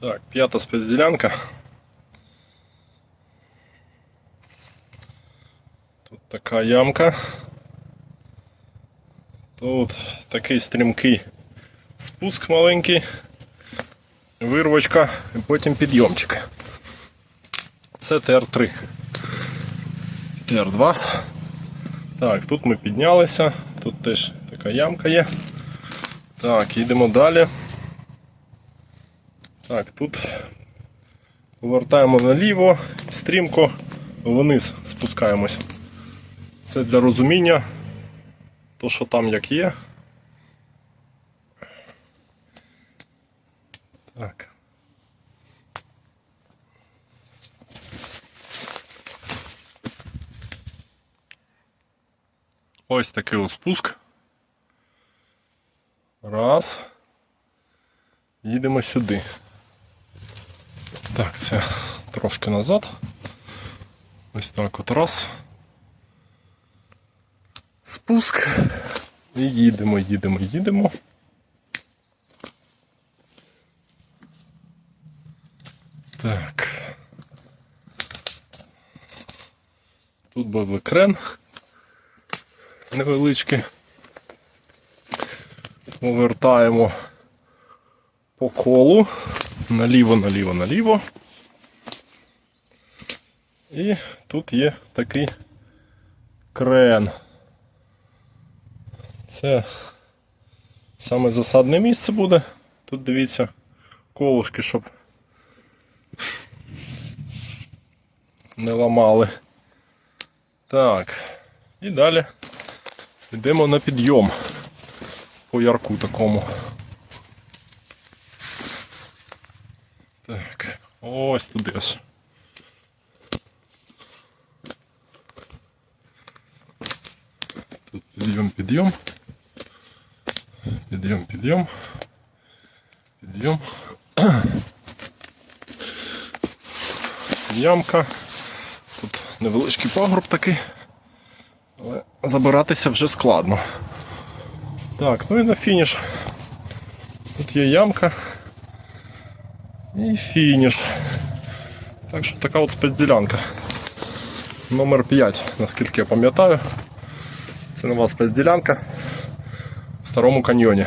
Так, п'ята спецділянка. Тут така ямка. Тут такий стрімкий спуск маленький, вирвочка і потім підйомчик. Це ТР3. ТР2. Так, тут ми піднялися, тут теж така ямка є. Так, йдемо далі. Так, тут повертаємо наліво, стрімко вниз спускаємось. Це для розуміння, то що там як є. Так. Ось такий ось спуск. Раз. Їдемо сюди. Так, це трошки назад. Ось так от раз. Спуск. І їдемо, їдемо, їдемо. Так. Тут був крен невеличкий. Повертаємо по колу. Наліво, наліво, наліво. І тут є такий крен. Це саме засадне місце буде. Тут дивіться колушки, щоб не ламали. Так, і далі йдемо на підйом по ярку такому. Так, ось туди аж. Тут підйом, підйом. Підйом, підйом. Підйом. Ямка. Тут невеличкий пагорб такий. Але забиратися вже складно. Так, ну і на фініш. Тут є ямка. І фініш. Так що така от спецділянка. Номер 5, наскільки я пам'ятаю. Це нова спецділянка в старому каньйоні.